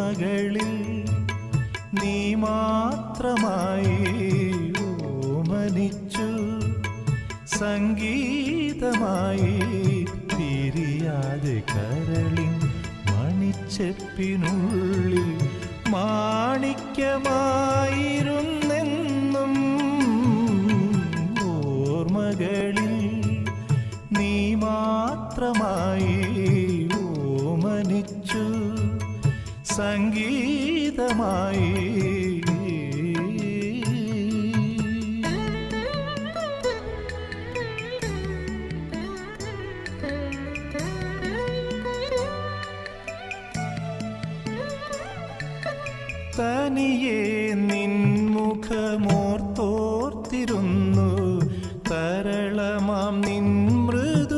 ഓർമ്മകളിൽ നീ മാത്രമായി ഓമനിച്ചു സംഗീതമായി പിരിയാതെ കരളിൻ മണിച്ചെപ്പിനുള്ളിൽ മാണിക്യമായിരുന്നെന്നും ഓർമ്മകളിൽ നീ മാത്രമായി സംഗീതമായി. തനിയെ നിൻമുഖമോർത്തോർത്തിരുന്നു. തരളമാം നിൻ മൃദുമൊഴിയും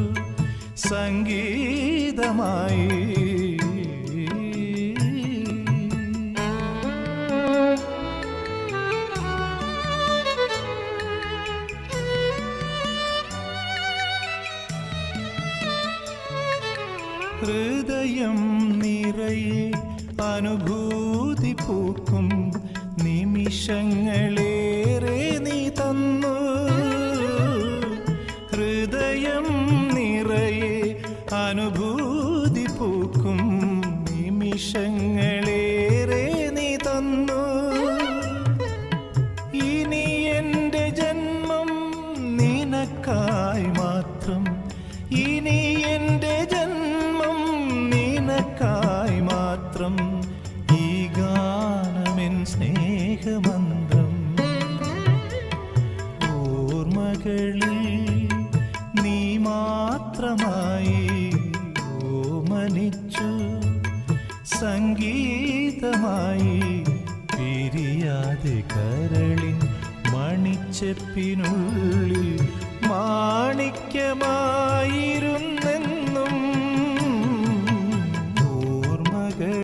സംഗീതമായി. ഹൃദയം നിറയെ അനുഭൂതി പൂക്കും നിമിഷങ്ങളേറെ നീ അനുഭൂതി പൂക്കും നിമിഷങ്ങളേറെ നീ തന്നു. ഇനി എന്റെ ജന്മം നിനക്കായി മാത്രം. ഇനി എന്റെ ജന്മം നിനക്കായി മാത്രം. ഈ ഗാനമെൻ സ്നേഹമന്ത്രം. ഓർമ്മകളിൽ സംഗീതമായി പിരിയാതെ കരളിൻ മണിച്ചെപ്പിനുള്ളിൽ മാണിക്യമായിരു